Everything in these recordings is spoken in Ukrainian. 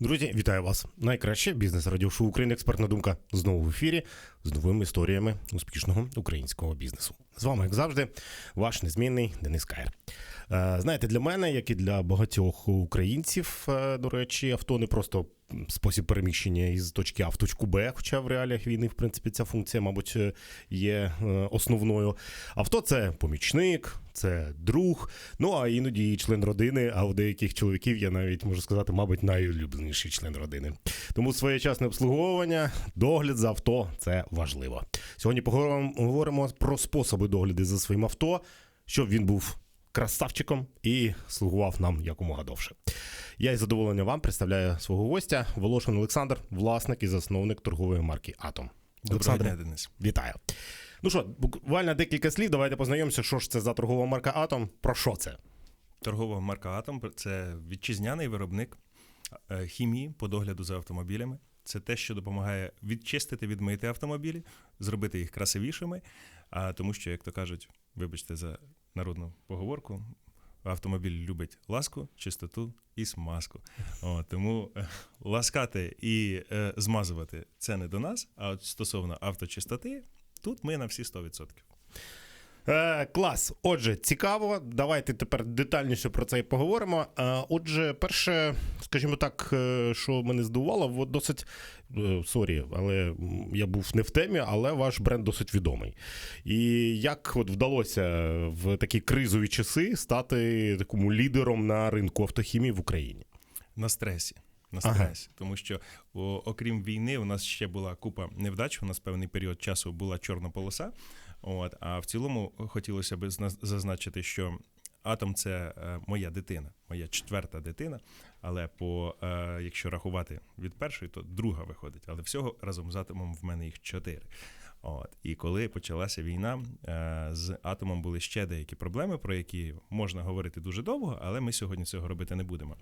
Друзі, вітаю вас! Найкраще бізнес радіошоу України експертна думка знову в ефірі з новими історіями успішного українського бізнесу. З вами, як завжди, ваш незмінний Денис Каєр. Е, Знаєте, для мене, як і для багатьох українців, е, до речі, авто не просто спосіб переміщення із точки А в точку Б, хоча в реаліях війни, в принципі, ця функція, мабуть, е, є е, основною. Авто це помічник, це друг, ну а іноді і член родини. А у деяких чоловіків я навіть можу сказати, мабуть, найулюбленіший член родини. Тому своєчасне обслуговування, догляд за авто це важливо. Сьогодні поговоримо говоримо про способи догляду за своїм авто, щоб він був красавчиком і слугував нам якомога довше. Я із задоволенням вам представляю свого гостя Волошин Олександр, власник і засновник торгової марки Атом. Дня, Денис. Вітаю. Ну що, буквально декілька слів. Давайте познайомимося, що ж це за торгова марка Атом. Про що це? Торгова марка Атом це вітчизняний виробник е, хімії по догляду за автомобілями. Це те, що допомагає відчистити, відмити автомобілі, зробити їх красивішими. А тому що, як то кажуть, вибачте за народну поговорку, автомобіль любить ласку, чистоту і смазку. О, тому е, ласкати і е, змазувати це не до нас. А от стосовно авточистоти, тут ми на всі 100%. Е, клас. Отже, цікаво. Давайте тепер детальніше про це і поговоримо. Е, отже, перше, скажімо так, е, що мене здивувало, досить е, сорі, але я був не в темі, але ваш бренд досить відомий. І як от вдалося в такі кризові часи стати такому лідером на ринку автохімії в Україні? На стресі. На Ага. стресі. Тому що, о, окрім війни, у нас ще була купа невдач. У нас певний період часу була чорна полоса. От, а в цілому хотілося б зна- зазначити, що атом це е, моя дитина, моя четверта дитина. Але по, е, якщо рахувати від першої, то друга виходить. Але всього разом з атомом в мене їх чотири. От. І коли почалася війна, е, з атомом були ще деякі проблеми, про які можна говорити дуже довго, але ми сьогодні цього робити не будемо.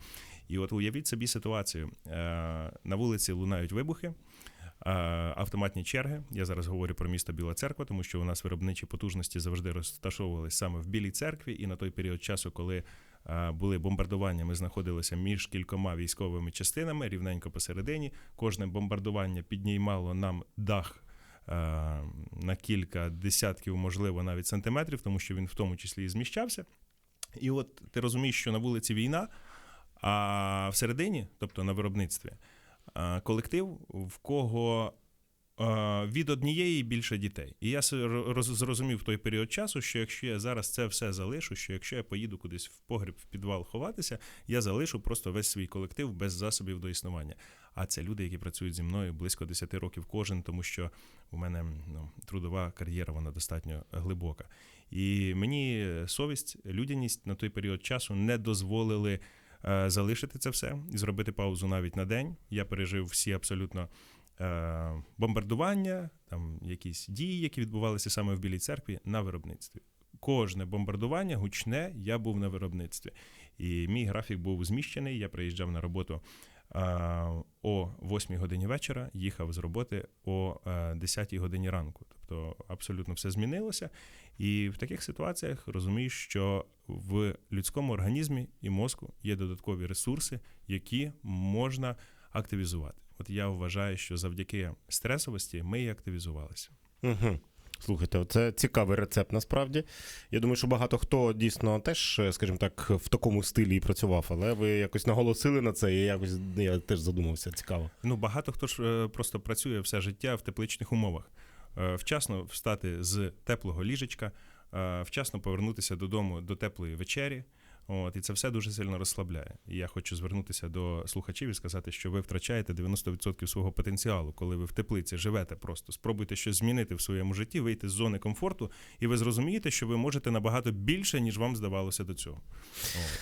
І от уявіть собі ситуацію: на вулиці лунають вибухи. Е, Автоматні черги. Я зараз говорю про місто Біла Церква, тому що у нас виробничі потужності завжди розташовувалися саме в Білій церкві. І на той період часу, коли е, були бомбардування, ми знаходилися між кількома військовими частинами, рівненько посередині. Кожне бомбардування піднімало нам дах е, на кілька десятків, можливо, навіть сантиметрів, тому що він в тому числі і зміщався. І от ти розумієш, що на вулиці війна, а всередині, тобто на виробництві, колектив, в кого е, від однієї більше дітей. І я зрозумів в той період часу, що якщо я зараз це все залишу, що якщо я поїду кудись в погріб, в підвал ховатися, я залишу просто весь свій колектив без засобів до існування. А це люди, які працюють зі мною близько 10 років кожен, тому що у мене ну, трудова кар'єра, вона достатньо глибока. І мені совість, людяність на той період часу не дозволили е, залишити це все і зробити паузу навіть на день. Я пережив всі абсолютно е, бомбардування, там якісь дії, які відбувалися саме в Білій церкві на виробництві. Кожне бомбардування гучне, я був на виробництві. І мій графік був зміщений. Я приїжджав на роботу е, о 8 годині вечора, їхав з роботи о е, 10 годині ранку. Тобто абсолютно все змінилося. І в таких ситуаціях розумієш, що в людському організмі і мозку є додаткові ресурси, які можна активізувати. От я вважаю, що завдяки стресовості ми і активізувалися. Угу. Слухайте, це цікавий рецепт насправді. Я думаю, що багато хто дійсно теж, скажімо так, в такому стилі і працював, але ви якось наголосили на це, і якось я теж задумався. Цікаво. Ну, багато хто ж е, просто працює все життя в тепличних умовах. Е, Вчасно встати з теплого ліжечка, е, вчасно повернутися додому до теплої вечері. От, і це все дуже сильно розслабляє. І я хочу звернутися до слухачів і сказати, що ви втрачаєте 90% свого потенціалу, коли ви в теплиці живете просто. Спробуйте щось змінити в своєму житті, вийти з зони комфорту, і ви зрозумієте, що ви можете набагато більше, ніж вам здавалося до цього. От.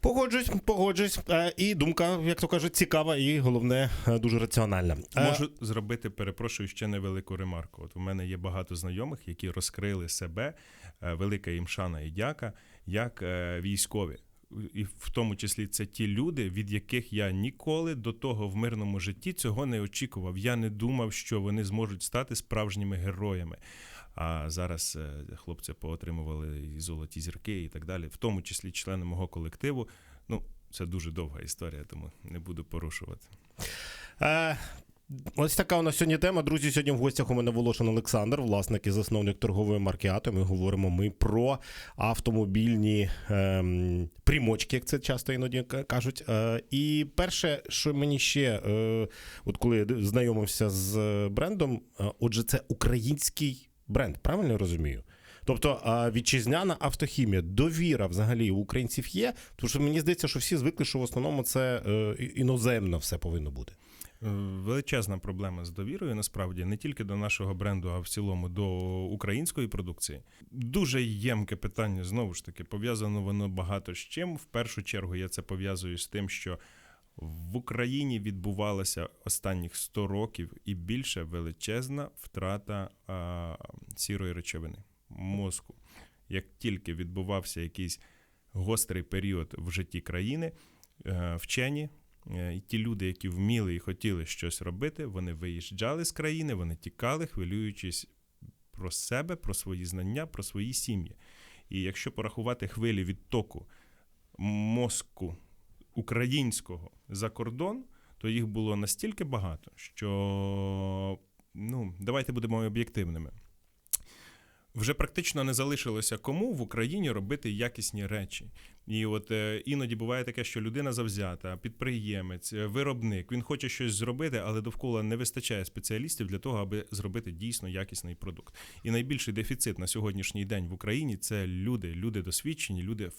Погоджусь, погоджусь. Е, І думка, як то кажуть, цікава і головне, е, дуже раціональна. Е, Можу зробити, перепрошую, ще невелику ремарку. От у мене є багато знайомих, які розкрили себе, велика їм шана і дяка, як військові. І в тому числі це ті люди, від яких я ніколи до того в мирному житті цього не очікував. Я не думав, що вони зможуть стати справжніми героями. А зараз е, хлопці поотримували і золоті зірки і так далі, в тому числі члени мого колективу. Ну, це дуже довга історія, тому не буду порушувати. Е, ось така у нас сьогодні тема. Друзі, сьогодні в гостях у мене Волошин Олександр, власник і засновник торгової марки Ато. Ми говоримо ми про автомобільні ем, примочки, як це часто іноді кажуть. Е, і перше, що мені ще, е, от коли я знайомився з брендом, е, отже, це український бренд, правильно я розумію? Тобто вітчизняна автохімія, довіра взагалі у українців є, тому що мені здається, що всі звикли, що в основному це е, іноземно все повинно бути. Е, Величезна проблема з довірою, насправді, не тільки до нашого бренду, а в цілому до української продукції. Дуже ємке питання, знову ж таки, пов'язано воно багато з чим. В першу чергу я це пов'язую з тим, що в Україні відбувалася останніх 100 років і більше величезна втрата а, сірої речовини мозку. Як тільки відбувався якийсь гострий період в житті країни, е, вчені Е, І ті люди, які вміли і хотіли щось робити, вони виїжджали з країни, вони тікали, хвилюючись про себе, про свої знання, про свої сім'ї. І якщо порахувати хвилі відтоку мозку українського за кордон, то їх було настільки багато, що ну, давайте будемо об'єктивними. Вже практично не залишилося кому в Україні робити якісні речі. І от е, іноді буває таке, що людина завзята, підприємець, е, виробник, він хоче щось зробити, але довкола не вистачає спеціалістів для того, аби зробити дійсно якісний продукт. І найбільший дефіцит на сьогоднішній день в Україні це люди, люди досвідчені, люди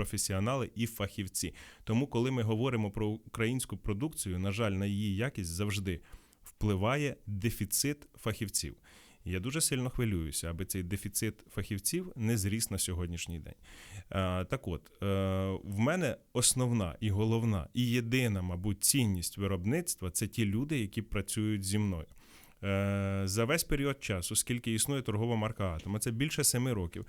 професіонали і фахівці. Тому, коли ми говоримо про українську продукцію, на жаль, на її якість завжди впливає дефіцит фахівців. Я дуже сильно хвилююся, аби цей дефіцит фахівців не зріс на сьогоднішній день. Е, так от, е, в мене основна і головна, і єдина, мабуть, цінність виробництва це ті люди, які працюють зі мною. Е, за весь період часу, скільки існує торгова марка Атом, а це більше семи років,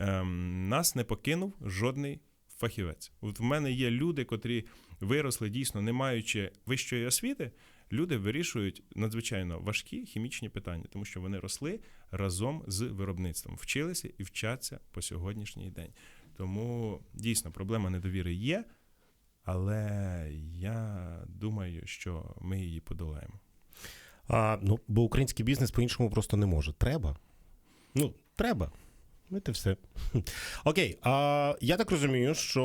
е, нас не покинув жодний фахівець. От в мене є люди, котрі виросли дійсно, не маючи вищої освіти, люди вирішують надзвичайно важкі хімічні питання, тому що вони росли разом з виробництвом, вчилися і вчаться по сьогоднішній день. Тому дійсно проблема недовіри є, але я думаю, що ми її подолаємо. А, ну, бо український бізнес по-іншому просто не може. Треба. Ну, треба. Ну, це все. Окей, а я так розумію, що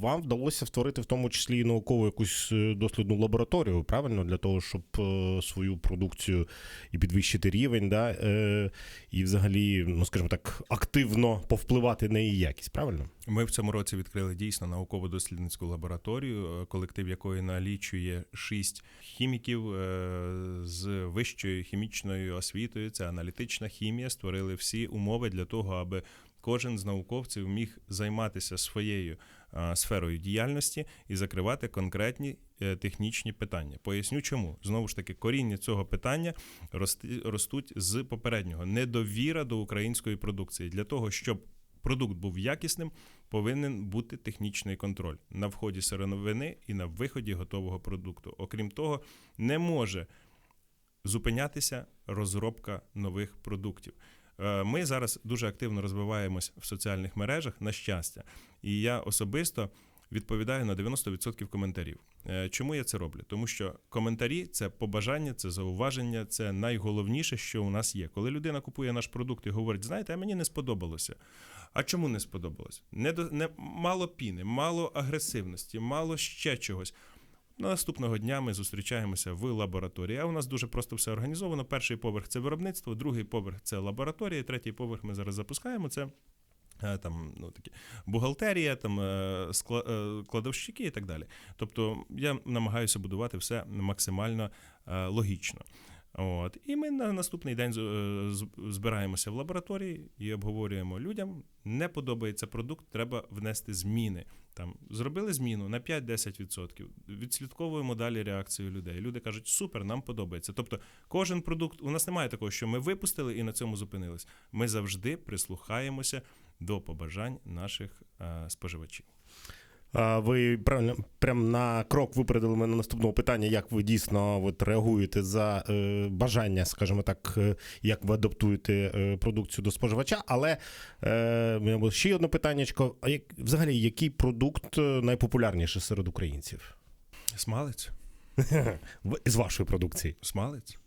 вам вдалося створити в тому числі і наукову якусь е, дослідну лабораторію, правильно, для того, щоб е, свою продукцію і підвищити рівень, да, е, і взагалі, ну скажімо так, активно повпливати на її якість, правильно? Ми в цьому році відкрили дійсно науково-дослідницьку лабораторію, е, колектив якої налічує шість хіміків е, з вищою хімічною освітою. Це аналітична хімія. Створили всі умови для того, аби кожен з науковців міг займатися своєю е, сферою діяльності і закривати конкретні технічні питання. Поясню, чому знову ж таки коріння цього питання ростуть з попереднього недовіра до української продукції для того, щоб продукт був якісним, повинен бути технічний контроль на вході сировини і на виході готового продукту. Окрім того, не може зупинятися розробка нових продуктів. Е, Ми зараз дуже активно розвиваємось в соціальних мережах, на щастя, і я особисто відповідаю на 90% коментарів. Е, Чому я це роблю? Тому що коментарі це побажання, це зауваження, це найголовніше, що у нас є. Коли людина купує наш продукт і говорить, знаєте, мені не сподобалося. А чому не сподобалось? Не, не мало піни, мало агресивності, мало ще чогось. На Наступного дня ми зустрічаємося в лабораторії. А у нас дуже просто все організовано. Перший поверх це виробництво, другий поверх це лабораторія, третій поверх ми зараз запускаємо. Це там ну такі бухгалтерія, там е, е, кладовщики і так далі. Тобто я намагаюся будувати все максимально е, логічно. От і ми на наступний день е, збираємося в лабораторії і обговорюємо людям. Не подобається продукт, треба внести зміни. Там зробили зміну на 5-10%. Відслідковуємо далі реакцію людей. Люди кажуть, супер, нам подобається. Тобто, кожен продукт у нас немає такого, що ми випустили і на цьому зупинились. Ми завжди прислухаємося до побажань наших е, споживачів. Ви правильно прям на крок випередили мене наступного питання, як ви дійсно от, реагуєте за е, бажання, скажімо так, е, як ви адаптуєте е, продукцію до споживача. Але е, ще одне питаннячко. А як взагалі який продукт е, найпопулярніший серед українців? Смалець. З вашої продукції? Смалець.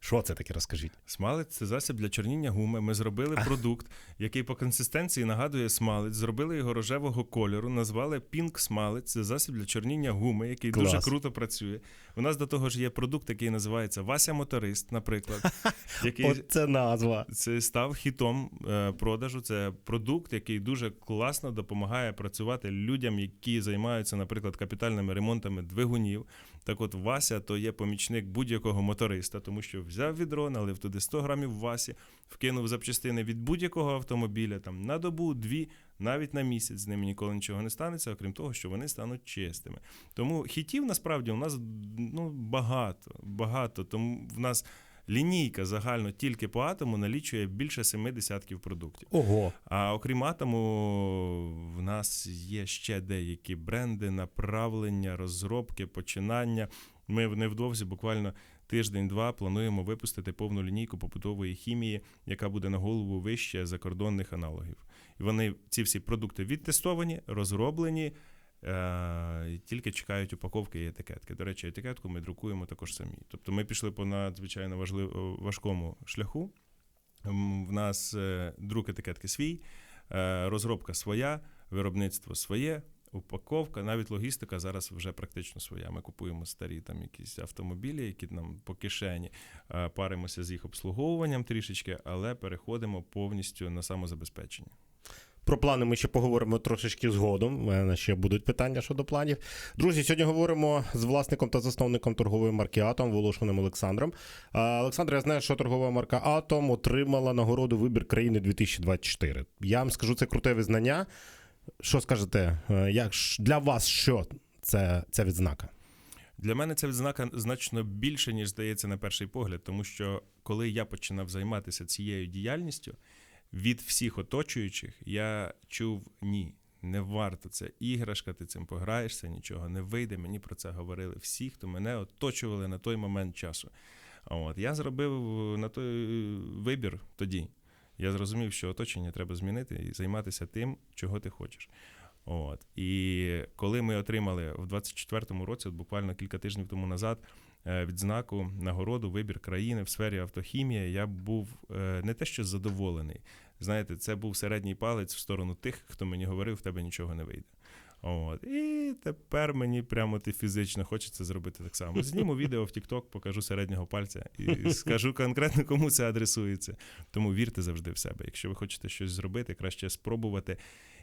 Що це таке? Розкажіть. Смалець це засіб для чорніння гуми. Ми зробили продукт, який по консистенції нагадує смалець. Зробили його рожевого кольору, назвали Pink Смалець. Це засіб для чорніння гуми, який Клас. дуже круто працює. У нас до того ж є продукт, який називається Вася Моторист, наприклад, який От це назва. це став хітом е, продажу. Це продукт, який дуже класно допомагає працювати людям, які займаються, наприклад, капітальними ремонтами двигунів. Так от Вася то є помічник будь-якого моториста, тому що взяв відро, налив туди 100 грамів Васі, вкинув запчастини від будь-якого автомобіля там на добу, дві, навіть на місяць з ними ніколи нічого не станеться, окрім того, що вони стануть чистими. Тому хітів насправді у нас ну, багато, багато. Тому в нас лінійка загально тільки по атому налічує більше семи десятків продуктів. Ого. А окрім атому, в нас є ще деякі бренди, направлення, розробки, починання. Ми невдовзі, буквально тиждень-два, плануємо випустити повну лінійку побутової хімії, яка буде на голову вище закордонних аналогів. І вони ці всі продукти відтестовані, розроблені. Е, тільки чекають упаковки і етикетки. До речі, етикетку ми друкуємо також самі. Тобто ми пішли по надзвичайно важлив, важкому шляху. В нас е, друк етикетки свій, е, розробка своя, виробництво своє, упаковка, навіть логістика зараз вже практично своя. Ми купуємо старі там якісь автомобілі, які нам по кишені, е, паримося з їх обслуговуванням трішечки, але переходимо повністю на самозабезпечення. Про плани ми ще поговоримо трошечки згодом. У мене ще будуть питання щодо планів. Друзі, сьогодні говоримо з власником та засновником торгової марки Атом Волошиним Олександром. Олександр, я знаю, що торгова марка Атом отримала нагороду Вибір країни 2024. Я вам скажу, це круте визнання. Що скажете? е, Як для вас що це ця відзнака? Для мене ця відзнака значно більше, ніж здається на перший погляд, тому що коли я починав займатися цією діяльністю, від всіх оточуючих я чув ні. Не варто це іграшка, ти цим пограєшся, нічого не вийде. Мені про це говорили всі, хто мене оточували на той момент часу. От я зробив на той вибір тоді. Я зрозумів, що оточення треба змінити і займатися тим, чого ти хочеш. От. І коли ми отримали в 24-му році, от буквально кілька тижнів тому назад, е, відзнаку нагороду вибір країни в сфері автохімії, я був е, не те, що задоволений. Знаєте, це був середній палець в сторону тих, хто мені говорив, в тебе нічого не вийде. От. І тепер мені прямо ти фізично хочеться зробити так само. Зніму відео в TikTok, покажу середнього пальця і скажу конкретно, кому це адресується. Тому вірте завжди в себе. Якщо ви хочете щось зробити, краще спробувати.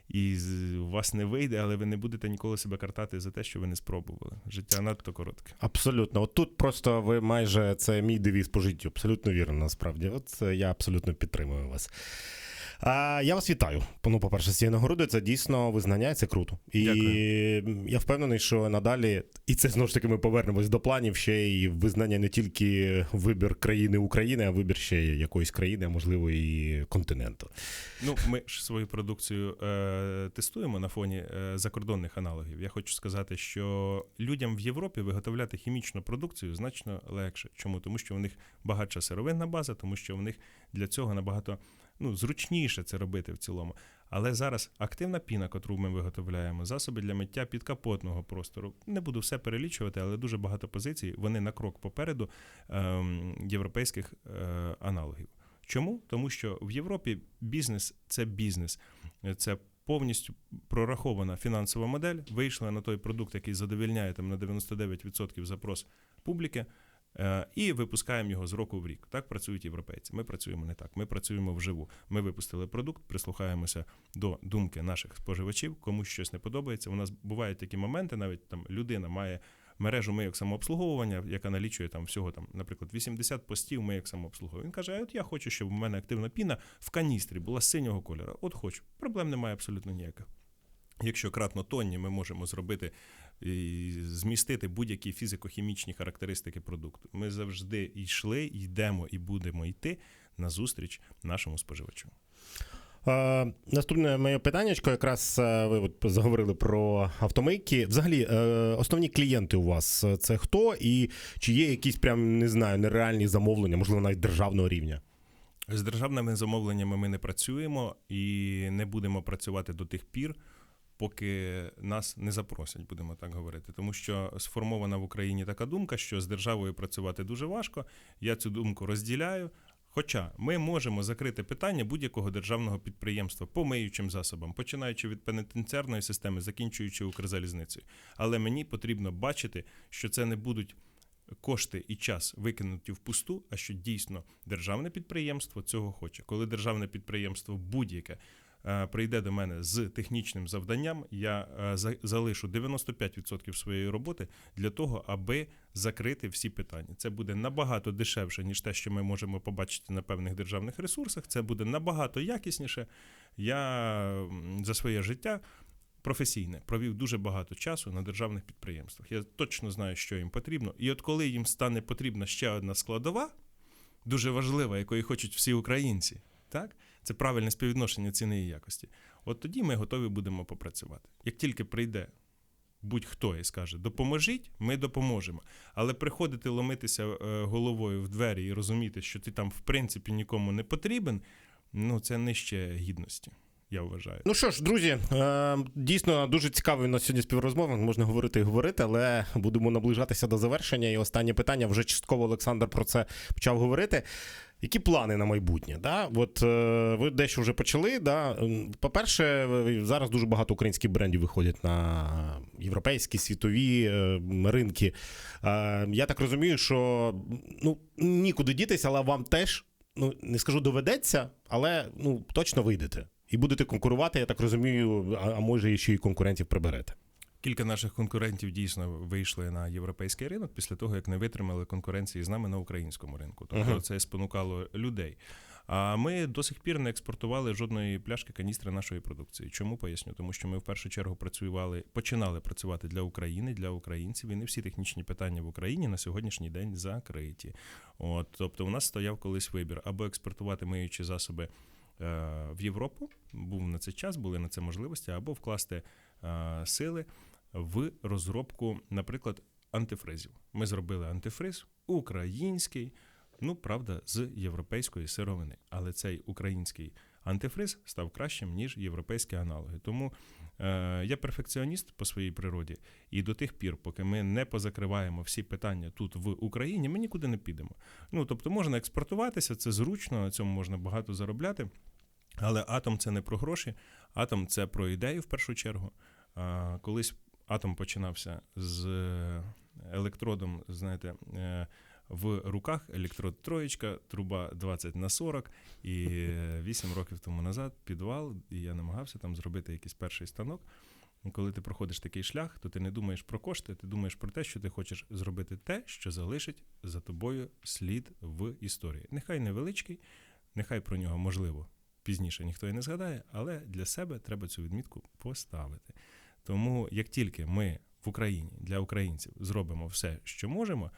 І у вас не вийде, але ви не будете ніколи себе картати за те, що ви не спробували. Життя надто коротке. Абсолютно. От тут просто ви майже це мій девіз по життю. Абсолютно вірно, насправді. От е, я абсолютно підтримую вас. А, я вас вітаю. Ну, по-перше, з цією нагородою це дійсно визнання, і це круто. І Дякую. я впевнений, що надалі, і це знову ж таки ми повернемось до планів ще й визнання не тільки вибір країни України, а вибір ще якоїсь країни, а можливо, і континенту. Ну, ми ж свою продукцію е, тестуємо на фоні е, закордонних аналогів. Я хочу сказати, що людям в Європі виготовляти хімічну продукцію значно легше. Чому? Тому що у них багатша сировинна база, тому що в них для цього набагато ну, зручніше це робити в цілому. Але зараз активна піна, котру ми виготовляємо, засоби для миття підкапотного простору. Не буду все перелічувати, але дуже багато позицій. Вони на крок попереду ем, європейських е, аналогів. Чому? Тому що в Європі бізнес це бізнес, це повністю прорахована фінансова модель. Вийшла на той продукт, який задовільняє там на 99% запрос публіки. Е, І випускаємо його з року в рік. Так працюють європейці. Ми працюємо не так. Ми працюємо вживу. Ми випустили продукт, прислухаємося до думки наших споживачів. Комусь щось не подобається. У нас бувають такі моменти, навіть там людина має мережу мийок самообслуговування, яка налічує там всього там, наприклад, 80 постів мийок самообслуговування. Він каже: а от я хочу, щоб у мене активна піна в каністрі була синього кольору. От хочу. Проблем немає абсолютно ніяких. Якщо кратно тонні, ми можемо зробити змістити будь-які фізико-хімічні характеристики продукту. Ми завжди йшли, йдемо і будемо йти на зустріч нашому споживачу. Е, наступне моє питання, якраз е, ви от заговорили про автомийки. Взагалі, е, основні клієнти у вас е, це хто? І чи є якісь прям не знаю, нереальні замовлення, можливо, навіть державного рівня? З державними замовленнями ми не працюємо і не будемо працювати до тих пір, поки нас не запросять, будемо так говорити. Тому що сформована в Україні така думка, що з державою працювати дуже важко. Я цю думку розділяю. Хоча ми можемо закрити питання будь-якого державного підприємства по миючим засобам, починаючи від пенітенціарної системи, закінчуючи Укрзалізницею. Але мені потрібно бачити, що це не будуть кошти і час викинуті в пусту, а що дійсно державне підприємство цього хоче. Коли державне підприємство будь-яке прийде до мене з технічним завданням, я е, за- залишу 95% своєї роботи для того, аби закрити всі питання. Це буде набагато дешевше, ніж те, що ми можемо побачити на певних державних ресурсах. Це буде набагато якісніше. Я за своє життя професійне провів дуже багато часу на державних підприємствах. Я точно знаю, що їм потрібно. І от коли їм стане потрібна ще одна складова, дуже важлива, якої хочуть всі українці, так? Це правильне співвідношення ціни і якості. От тоді ми готові будемо попрацювати. Як тільки прийде будь-хто і скаже, допоможіть, ми допоможемо. Але приходити ломитися е, головою в двері і розуміти, що ти там в принципі нікому не потрібен, ну це нижче гідності, я вважаю. Ну що ж, друзі, е, дійсно дуже цікавий у нас сьогодні співрозмова. Можна говорити і говорити, але будемо наближатися до завершення. І останнє питання вже частково Олександр про це почав говорити. Які плани на майбутнє? Да? От е, ви дещо вже почали. Да? По-перше, зараз дуже багато українських брендів виходять на європейські світові е, ринки. Я так розумію, що ну, нікуди дітися, але вам теж ну не скажу доведеться, але ну точно вийдете. І будете конкурувати, я так розумію, а, а може ще й конкурентів приберете. Кілька наших конкурентів дійсно вийшли на європейський ринок після того, як не витримали конкуренції з нами на українському ринку. Тобто Ага. це спонукало людей. А ми до сих пір не експортували жодної пляшки каністри нашої продукції. Чому поясню? Тому що ми в першу чергу працювали, починали працювати для України, для українців, і не всі технічні питання в Україні на сьогоднішній день закриті. От, тобто, у нас стояв колись вибір або експортувати миючі засоби в Європу, був на це час, були на це можливості, або вкласти е, сили в розробку, наприклад, антифризів. Ми зробили антифриз український, ну правда, з європейської сировини. Але цей український антифриз став кращим, ніж європейські аналоги. Тому е, я перфекціоніст по своїй природі, і до тих пір, поки ми не позакриваємо всі питання тут в Україні, ми нікуди не підемо. Ну тобто можна експортуватися, це зручно, на цьому можна багато заробляти. Але атом це не про гроші, атом це про ідею в першу чергу. Колись атом починався з е, електродом, знаєте, е, в руках електрод троєчка, труба 20 на 40, і 8 років тому назад підвал, і я намагався там зробити якийсь перший станок. Коли ти проходиш такий шлях, то ти не думаєш про кошти, ти думаєш про те, що ти хочеш зробити те, що залишить за тобою слід в історії. Нехай невеличкий, нехай про нього можливо пізніше ніхто і не згадає, але для себе треба цю відмітку поставити. Тому як тільки ми в Україні для українців зробимо все, що можемо,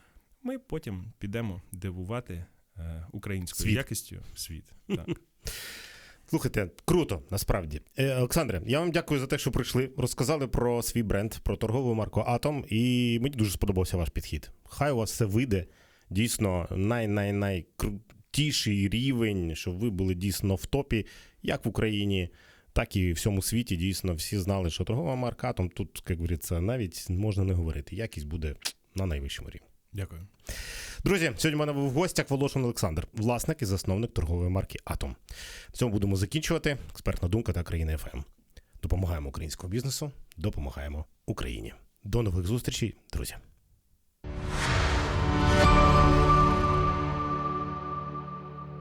ми потім підемо дивувати е, українською Світ. якістю світ. Так. Слухайте, круто, насправді. Е, Олександре, я вам дякую за те, що прийшли, розказали про свій бренд, про торгову марку Атом, і мені дуже сподобався ваш підхід. Хай у вас все вийде. Дійсно, най-най-найкрутіший рівень, щоб ви були дійсно в топі, як в Україні, так і в всьому світі. Дійсно, всі знали, що торгова марка Атом тут, як говориться, навіть можна не говорити. Якість буде на найвищому рівні. Дякую. Друзі, сьогодні в мене був в гостях Волошин Олександр, власник і засновник торгової марки Атом. В цьому будемо закінчувати. Експертна думка та країна ФМ. Допомагаємо українському бізнесу, допомагаємо Україні. До нових зустрічей, друзі.